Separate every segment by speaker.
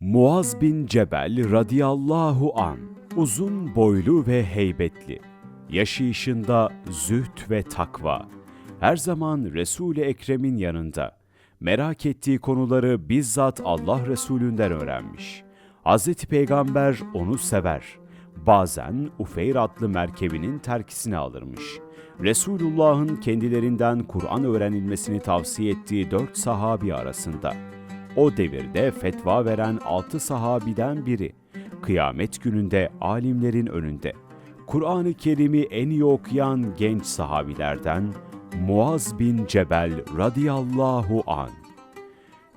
Speaker 1: Muaz bin Cebel radıyallahu an uzun boylu ve heybetli. Yaşayışında zühd ve takva. Her zaman Resul-i Ekrem'in yanında. Merak ettiği konuları bizzat Allah Resulünden öğrenmiş. Hz. Peygamber onu sever. Bazen Ufeyr adlı merkebinin terkisini alırmış. Resulullah'ın kendilerinden Kur'an öğrenilmesini tavsiye ettiği dört sahabi arasında. O devirde fetva veren altı sahabiden biri. Kıyamet gününde alimlerin önünde. Kur'an-ı Kerim'i en iyi okuyan genç sahabilerden Muaz bin Cebel radıyallahu an.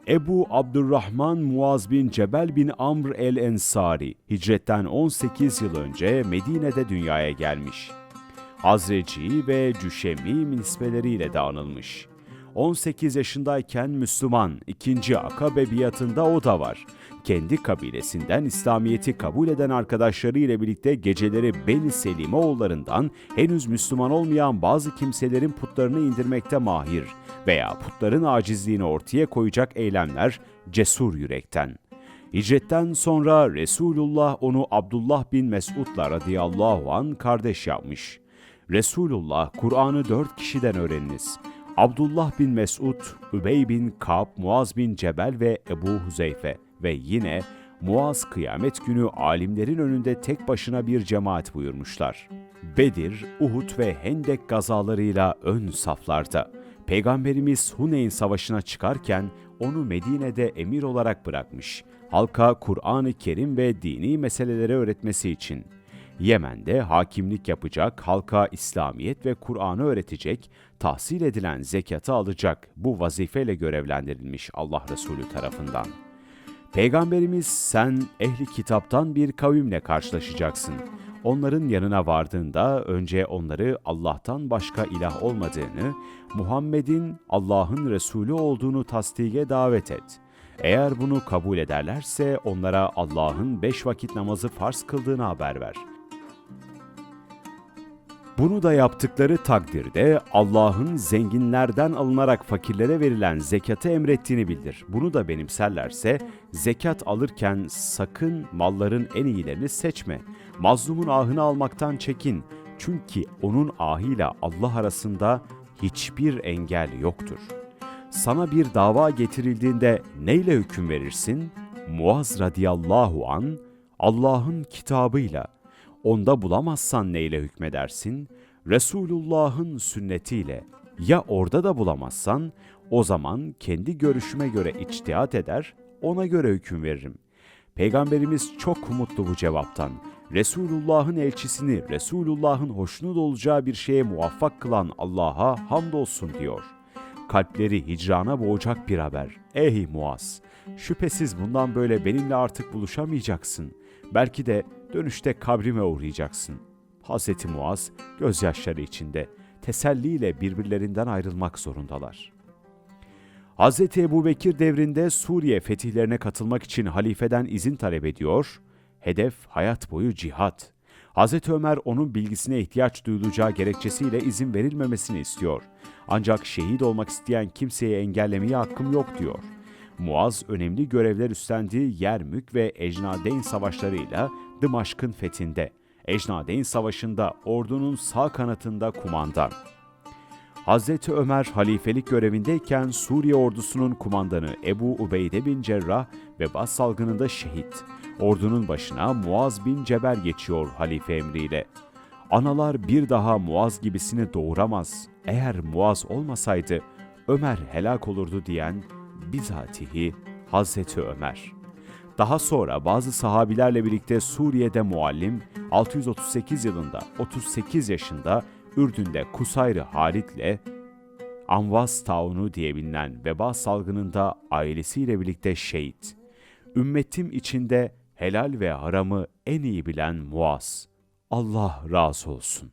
Speaker 1: Ebu Abdurrahman Muaz bin Cebel bin Amr el-Ensari hicretten 18 yıl önce Medine'de dünyaya gelmiş. Hazreci ve Cüşemi nispeleriyle de anılmış. 18 yaşındayken Müslüman, ikinci akabe biatında o da var. Kendi kabilesinden İslamiyet'i kabul eden arkadaşları ile birlikte geceleri Beni Selimoğullarından henüz Müslüman olmayan bazı kimselerin putlarını indirmekte mahir veya putların acizliğini ortaya koyacak eylemler cesur yürekten. Hicretten sonra Resulullah onu Abdullah bin Mesud'la radıyallahu an kardeş yapmış. Resulullah Kur'an'ı dört kişiden öğreniniz. Abdullah bin Mesud, Übey bin Ka'b, Muaz bin Cebel ve Ebu Huzeyfe ve yine Muaz kıyamet günü alimlerin önünde tek başına bir cemaat buyurmuşlar. Bedir, Uhud ve Hendek gazalarıyla ön saflarda. Peygamberimiz Huneyn Savaşı'na çıkarken onu Medine'de emir olarak bırakmış. Halka Kur'an-ı Kerim ve dini meseleleri öğretmesi için. Yemen'de hakimlik yapacak, halka İslamiyet ve Kur'an'ı öğretecek, tahsil edilen zekatı alacak bu vazifeyle görevlendirilmiş Allah Resulü tarafından. Peygamberimiz sen ehli kitaptan bir kavimle karşılaşacaksın. Onların yanına vardığında önce onları Allah'tan başka ilah olmadığını, Muhammed'in Allah'ın Resulü olduğunu tasdike davet et. Eğer bunu kabul ederlerse onlara Allah'ın beş vakit namazı farz kıldığını haber ver. Bunu da yaptıkları takdirde Allah'ın zenginlerden alınarak fakirlere verilen zekatı emrettiğini bildir. Bunu da benimserlerse zekat alırken sakın malların en iyilerini seçme. Mazlumun ahını almaktan çekin. Çünkü onun ahıyla Allah arasında hiçbir engel yoktur. Sana bir dava getirildiğinde neyle hüküm verirsin? Muaz radıyallahu an Allah'ın kitabıyla onda bulamazsan neyle hükmedersin? Resulullah'ın sünnetiyle. Ya orada da bulamazsan, o zaman kendi görüşüme göre içtihat eder, ona göre hüküm veririm. Peygamberimiz çok mutlu bu cevaptan. Resulullah'ın elçisini Resulullah'ın hoşnut olacağı bir şeye muvaffak kılan Allah'a hamdolsun diyor. Kalpleri hicrana boğacak bir haber. Ey Muaz! Şüphesiz bundan böyle benimle artık buluşamayacaksın. Belki de dönüşte kabrime uğrayacaksın. Hz. Muaz gözyaşları içinde teselliyle birbirlerinden ayrılmak zorundalar. Hz. Ebu Bekir devrinde Suriye fetihlerine katılmak için halifeden izin talep ediyor, hedef hayat boyu cihat. Hz. Ömer onun bilgisine ihtiyaç duyulacağı gerekçesiyle izin verilmemesini istiyor. Ancak şehit olmak isteyen kimseye engellemeye hakkım yok diyor. Muaz önemli görevler üstlendiği Yermük ve Ecnadeyn savaşlarıyla Dımaşk'ın fethinde, Ecnadeyn Savaşı'nda ordunun sağ kanatında kumandan. Hazreti Ömer halifelik görevindeyken Suriye ordusunun kumandanı Ebu Ubeyde bin Cerrah ve Bas salgınında şehit. Ordunun başına Muaz bin Cebel geçiyor halife emriyle. Analar bir daha Muaz gibisini doğuramaz. Eğer Muaz olmasaydı Ömer helak olurdu diyen bizatihi Hazreti Ömer. Daha sonra bazı sahabilerle birlikte Suriye'de muallim 638 yılında 38 yaşında Ürdün'de Kusayr-ı Halit'le Anvas taunu diye bilinen veba salgınında ailesiyle birlikte şehit. Ümmetim içinde helal ve haramı en iyi bilen Muaz. Allah razı olsun.